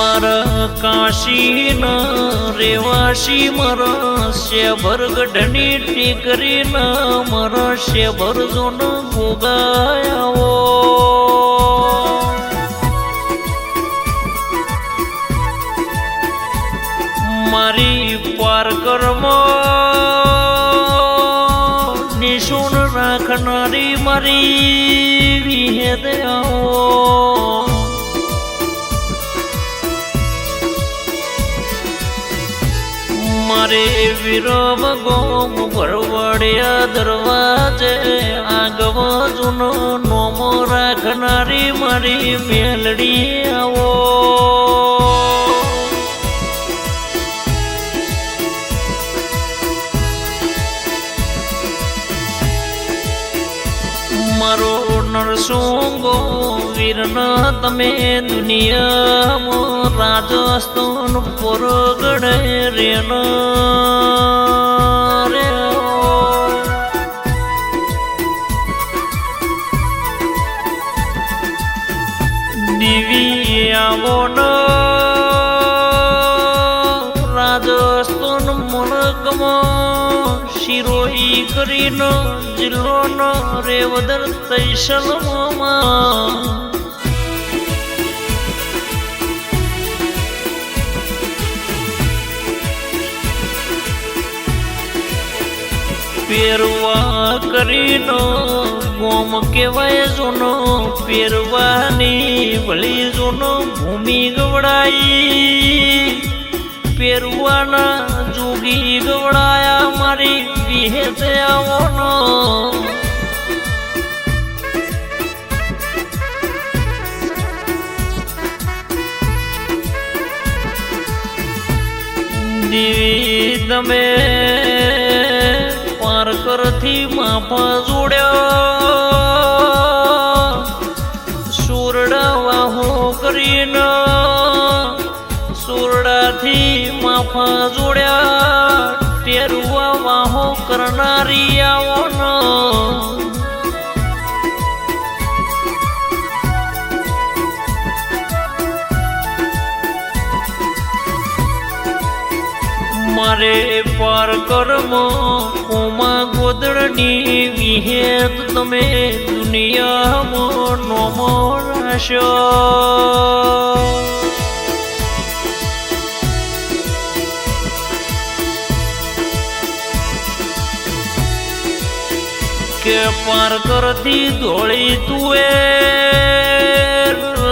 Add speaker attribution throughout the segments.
Speaker 1: મારા કાશી ન રેવાશી મારા શેભર ગઢની ટીકરી ન શેભર જોન ભોગાયાવો મારી પારકર્મ નિશુન રાખનારી મારી વિહેદ આવો વિરમ ગોમ ભરવડિયા દરવાજે આગવો જૂનો નોમો રાખનારી મારી મેલડી આવો. મારો નરસોંગો વીરન તમે દુનિયામાં રાજસ્થાન પોરગડે રેન રે દિવી આવો ન રાજસ્થાન મુલકમાં શિરોઈ કરીને ન રેવદર તૈસલમાં પેરવા કરીનો ગોમ કેવાય જૂનો, પેરવાની ભળી જૂનો ભૂમિ ગવડાઈ. પેરવાના જોગી ગવડાયા મારી વિહે આવોનો દીવી તમે પાર કરથી માફા જોડ્યા. સુરડા વાહો કરીને સુરડાથી માફા જોડ્યા. ટેરવા વાહો કરનારી આવોનો મારે પાર કર્મ કોમા ગોદડની વિહેત તમે દુનિયામાં નોમો રાશો કે પાર કરતી ધોળી તુએ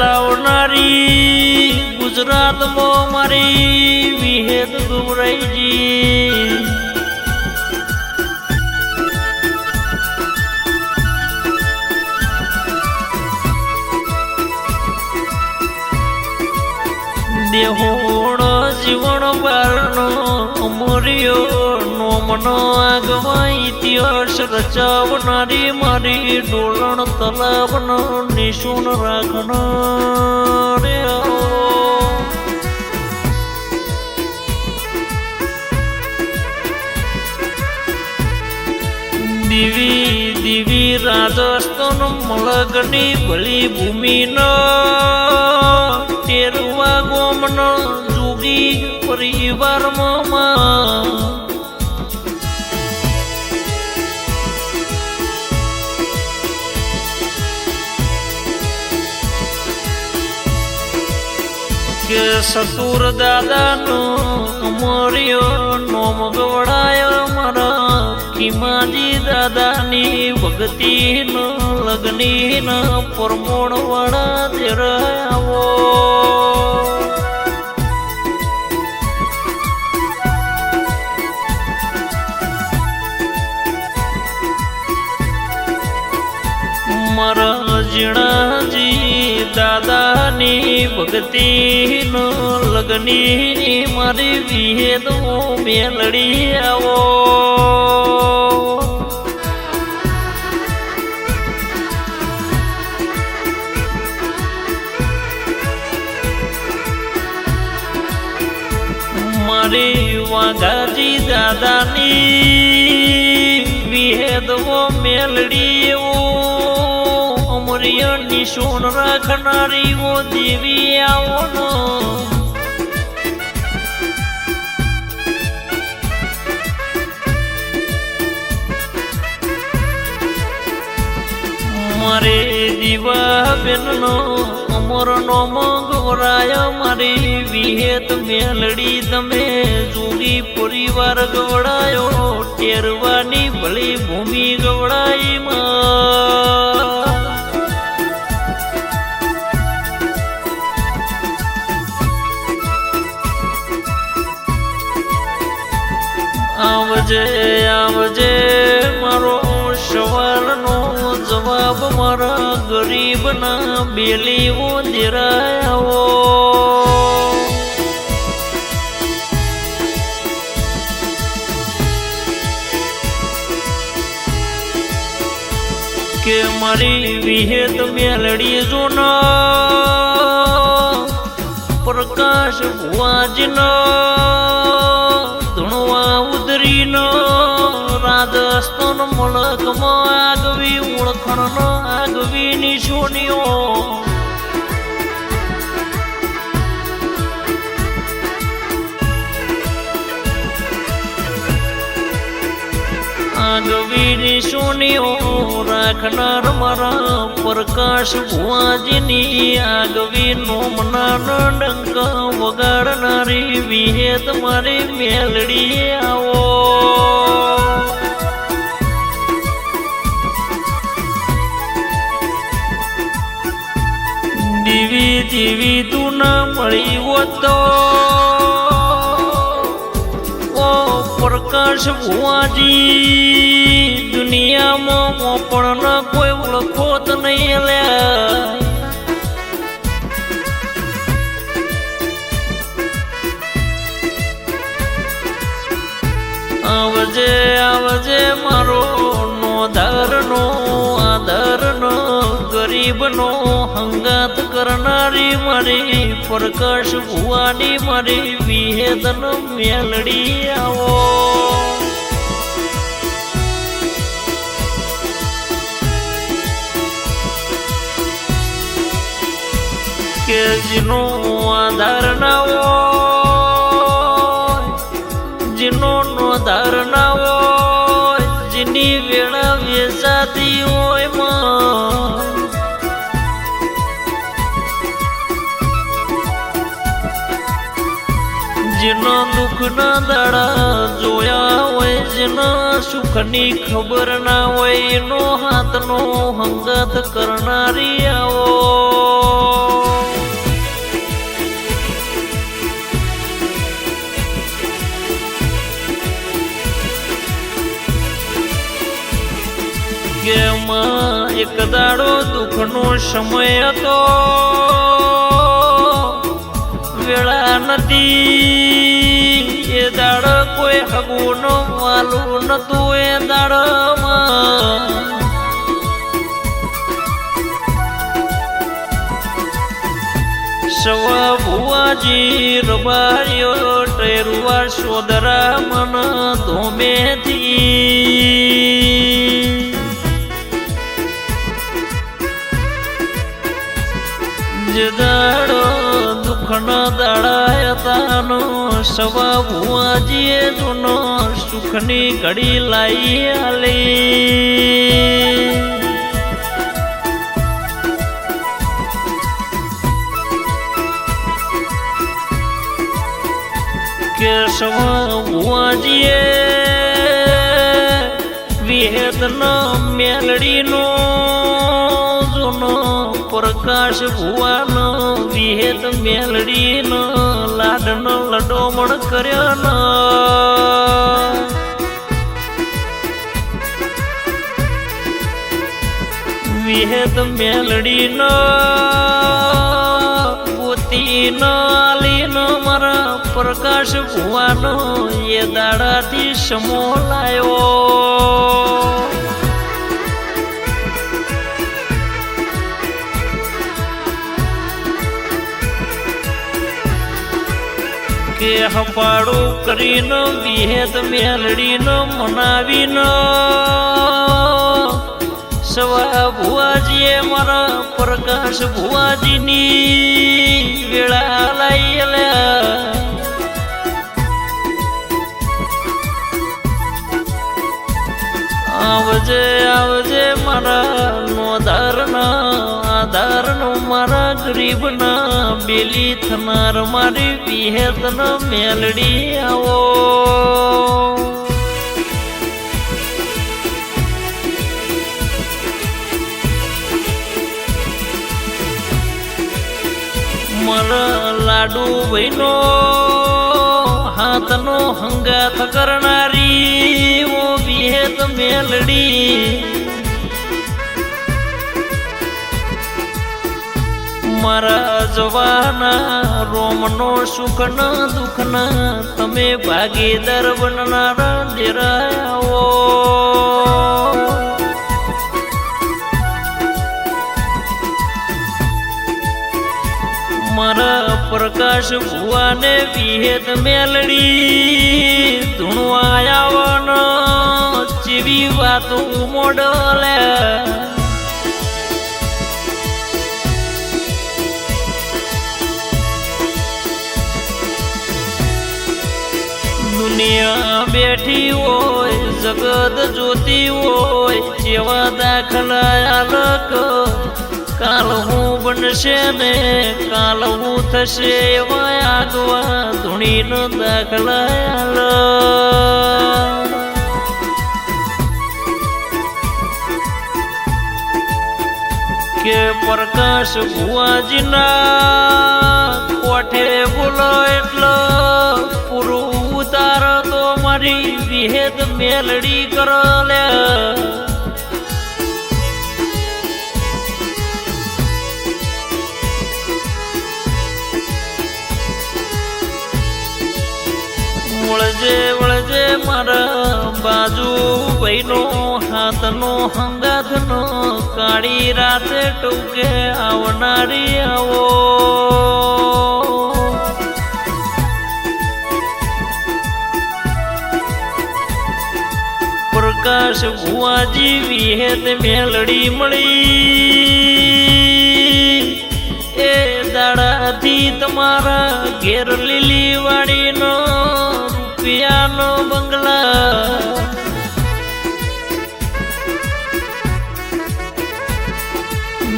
Speaker 1: લાવનારી ગુજરાતમાં મારી વિહેદ ગુમરાઈજી દેહોણ જીવણ બારનો અમર્યો નોમનો આગવા ઇતિહાસ રચાવનારી મારી ડોલણ તલાવનો નિશુન રાખનાર. દિવી દિવી રાજસ્થાન મલગની ભલી ભૂમિનો તેરવા ગોમનો જુગી પરિવારમાં કે સતુર દાદાનો મોર્યો નોમ ગવડાયો મારા કિમાજી દાદાની ભક્તિનો લગ્નીનો પરમોણ વાળા તેરાવો મારા જીણાજી દાદાની ભક્તિનો લગ્ની મારી વિહેદ મેલડી આવો. મારી વાઘાજી દાદાની વિહેદવો મેલડી અમરિયની સોન રાખનારી ઓ દેવી આવનો મારે દીવા બેનનો અમરનો મગવરાય મારી વિહેત મેલડી તમે જુગી પરિવાર ગવડાયો, ટેરવાની ભલી ભૂમિ ગવડાઈ માં આવજે જવાબ મારા ગરીબના બેલીઓ દેરાયાવો કે મારી વિહેત મેલડી જોના પ્રકાશ ભુવાજનો ધણવા ઉદરીનો. રાજસ્થાન મળકમાં આગવી ઓળખણ આગવી નિશોનીઓ આગવી નિશોનીઓ રાખનાર મારા પ્રકાશ ભુવાજીની આગવી નોમના ડંક વગાડનારી વિહેત મારી મેલડી આવો. દીવી તું ન મળી હોત ઓ પ્રકાશ ભુવાજી, દુનિયામાં પણ ન કોઈ ઓળખોત નહીં લ્યા ગરીબનો હંગાત કરનારી મારી પ્રકાશ ભુવાની મારી વિહેદન મેલડી આવો. કે જેનો આધાર ના જેના દુઃખના દાડા જોયા હોય, જેના સુખની ખબર ના હોય, એનો હાથનો હંગત કરનારી આવો કે એક દાડો દુઃખનો સમય હતો. નથી. એ દાડ કોઈ હગું ન વાલું નતું એ દાડમાં સવા ભુવાજી રબાયો ટેરવા સોદરા મન ધોમેથી. જે દુઃખના દાડા તાનો સવા ભુવાજીએ જૂનો સુખની ઘડી લાઈ આલી. કે સવા ભુવાજીએ વિહેદનો મેલડીનો જૂનો પ્રકાશ ભુવાનો, વિહેત મેલડીનો, લાડનો લડોમણ કર્યો ન વિહેદ મેલડીનો, પોતીનો, આલીનો, મારા પ્રકાશ ભુવાનો, એ દાડાથી સમો લાયો. હપાડું કરીને, વિહેદ મેલડીનો, મનાવીનો. સવા ભુવાજીએ મારા પ્રકાશ ભુવાજીની વેળા અલ્યા આવજે આવજે મારા નોધાર ગરીબના બેલી થનાર મારી વિહેતન મેલડી આવો. મારા લાડુ ભાઈનો હાથનો હંગાથ કરનારી ઓ વિહેત મેલડી મારા જવાના રોમનો સુખના દુઃખના તમે ભાગીદાર બનનારા દેરાઓ મારા પ્રકાશ ભુવાને વિહેદ મેલડી ધૂણવા આવવાનો વાતું વાતો મોડલે દુનિયા બેઠી હોય, જગત જોતી હોય જેવા દાખલા અલગ કાલ હું બનશે ને કાલ હું થશે એવા આગવા ધૂણીનો દાખલા અલગ કે પ્રકાશ ભુવાજીના કોઠે બોલો એટલો મેલડી કરો લે. વળજે વળજે મારા બાજુ ભાઈનો હાથનો, હંગાથનો, કાળી રાતે ટૂંકે આવનારી આવો. પ્રકાશ ભુવાજી વિહેત મેલડી મળી. એ દાડાથી તમારા ઘેર લીલી વાડીનો રૂપિયાનો બંગલા.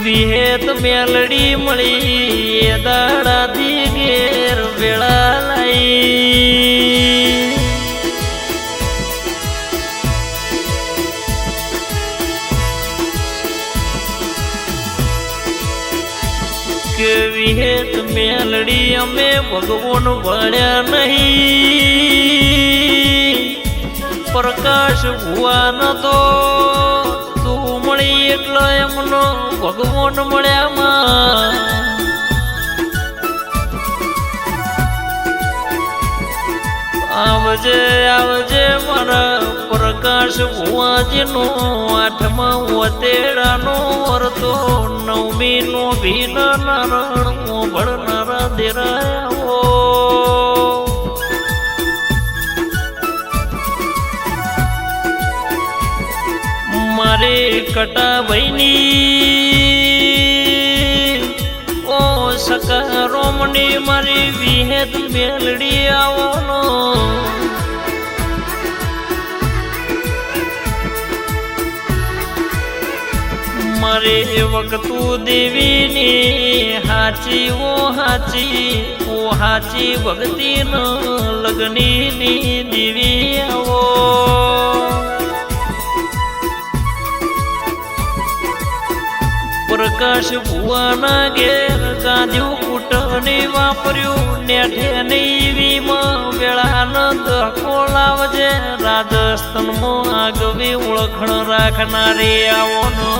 Speaker 1: વિહેત મેલડી મળી, એ દાડાથી ઘેર વેળા લાઈ. વિહેત મેલડી અમે ભગવાન ભણ્યા નહીં. પ્રકાશ ભુવાન તો તું મળી એટલો એમનો ભગવાન મળ્યામાં આવજે આવજે મારા પ્રકાશ ભુવાજીનો આઠમા વતેડાનો વર્તો નવમી નો ભીલ નારણ ભળનારા દેરાયા. મારે કટા કટાભાઈની ઓ સકા રોમણી, મારી વિહેત મેલડી આવવાનો. મારે વખતું દેવીની હાચી ઓ હાચી ઓ હાચી ભક્તિ ન લગ્નની દેવી આવો. પ્રકાશ ભુવાના ઘેર ગાંધ્યું કૂટની વાપર્યું, નેઠે નૈવીમાં વેળાનંદ ખોલાવજે રાજસ્થાનમાં આગવી ઓળખણ રાખનારી આવવાનો